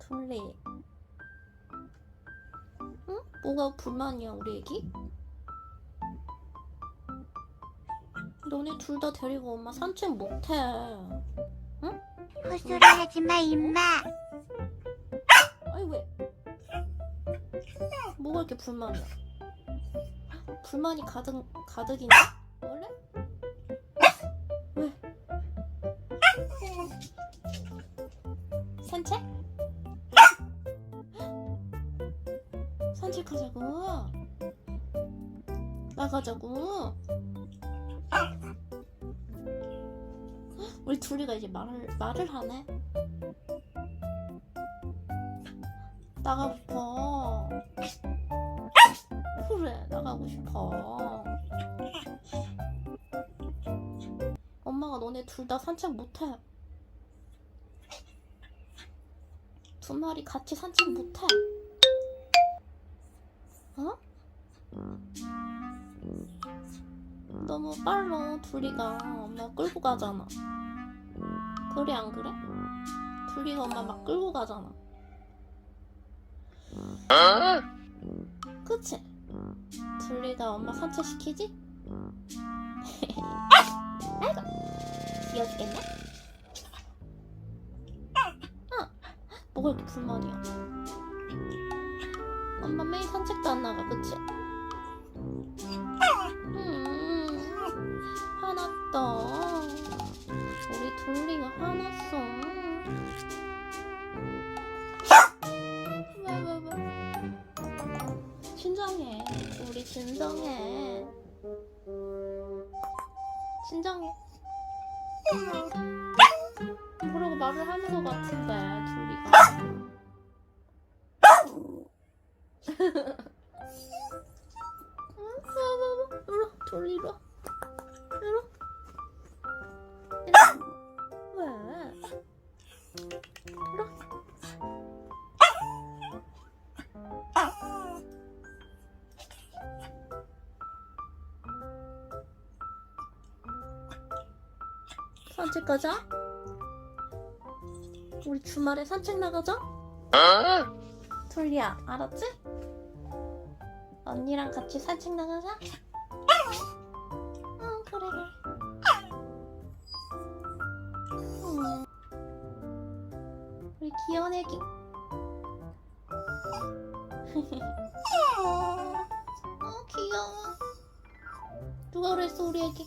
둘리. 응? 뭐가 불만이야, 우리 애기? 너네 둘 다 데리고 엄마 산책 못해. 헛소리 하지 마, 임마. 아니 왜? 뭐가 이렇게 불만이야? 불만이 가득 가득인데? 원래? 왜? 산책? 산책하자고. 나가자고. 우리 둘이가 이제 말을 말을 하네. 나가고 싶어. 그래, 나가고 싶어. 엄마가 너네 둘 다 산책 못해. 두 마리 같이 산책 못해. 어? 너무 빨라, 둘이가. 엄마 끌고 가잖아. 그래, 안 그래? 둘이가 엄마 막 끌고 가잖아. 그치? 둘리가 엄마 산책 시키지? 아이고 귀여워 죽겠네? 뭐가 이렇게 불만이야 엄마 매일 산책도 안 나가 그치? 음 화났다 우리 둘리가 화났어 왜 왜, 왜? 진정해. 우리 진정해. 진정해. 말을 하는 것 같은데, 와. 이리 와. 이리 와. 왜? 와. 산책 가자. 우리 주말에 산책 나가자. 둘리야, 알았지? 언니랑 같이 산책 나가자. 응, 그래. 음. 우리 귀여운 애기. 어, 귀여워. 누가 그랬어, 우리 애기?